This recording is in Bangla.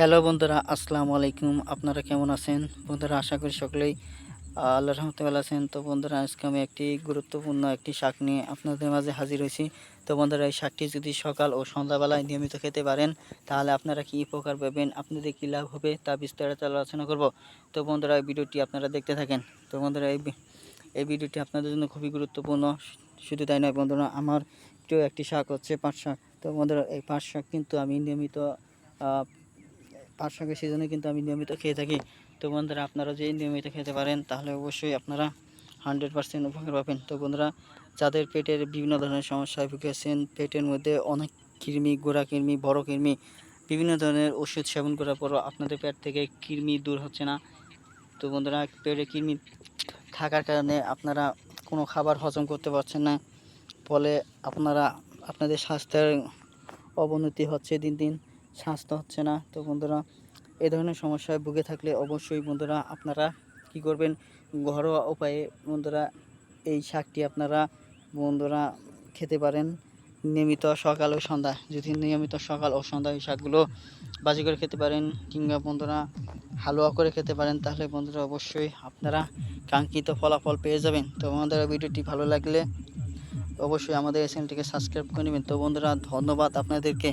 হ্যালো বন্ধুরা, আসসালামু আলাইকুম। আপনারা কেমন আছেন? বন্ধুরা, আশা করি সকলেই আল্লাহ রহমতে ভালো আছেন। তো বন্ধুরা, আজকে আমি একটি গুরুত্বপূর্ণ একটি শাক নিয়ে আপনাদের মাঝে হাজির হয়েছি। তো বন্ধুরা, এই শাকটি যদি সকাল ও সন্ধ্যাবেলায় নিয়মিত খেতে পারেন, তাহলে আপনারা কি উপকার পাবেন, আপনাদের কী লাভ হবে, তা বিস্তারিত আলোচনা করব। তো বন্ধুরা, এই ভিডিওটি আপনারা দেখতে থাকেন। তো বন্ধুরা, এই এই ভিডিওটি আপনাদের জন্য খুবই গুরুত্বপূর্ণ। শুধু তাই নয় বন্ধুরা, আমার প্রিয় একটি শাক হচ্ছে পাট শাক। তো বন্ধুরা, এই পাট শাক কিন্তু আমি নিয়মিত পাট শাকের সিজনে কিন্তু আমি নিয়মিত খেয়ে থাকি। তো বন্ধুরা, আপনারা যদি নিয়মিত খেতে পারেন, তাহলে অবশ্যই আপনারা হান্ড্রেড পার্সেন্ট উপকার পাবেন। তো বন্ধুরা, যাদের পেটের বিভিন্ন ধরনের সমস্যায় ভুগেছেন, পেটের মধ্যে অনেক কৃমি, গোড়া কৃমি, বড় কৃমি, বিভিন্ন ধরনের ওষুধ সেবন করার পরও আপনাদের পেট থেকে কৃমি দূর হচ্ছে না। তো বন্ধুরা, পেটে কৃমি থাকার কারণে আপনারা কোনো খাবার হজম করতে পারছেন না। ফলে আপনারা, আপনাদের স্বাস্থ্যের অবনতি হচ্ছে দিন দিন। স্বাস্থ্য হচ্ছে না। তো বন্ধুরা, এ ধরনের সমস্যায় ভুগে থাকলে অবশ্যই বন্ধুরা আপনারা কি করবেন? ঘরোয়া উপায়ে বন্ধুরা এই শাকটি আপনারা বন্ধুরা খেতে পারেন নিয়মিত সকাল ও সন্ধ্যা। যদি নিয়মিত সকাল ও সন্ধ্যা এই শাকগুলো বাজি করে খেতে পারেন কিংবা বন্ধুরা হালুয়া করে খেতে পারেন, তাহলে বন্ধুরা অবশ্যই আপনারা কাঙ্ক্ষিত ফলাফল পেয়ে যাবেন। তো আমাদের ভিডিওটি ভালো লাগলে অবশ্যই আমাদের এই চ্যানেলটিকে সাবস্ক্রাইব করে নেবেন। তো বন্ধুরা, ধন্যবাদ আপনাদেরকে।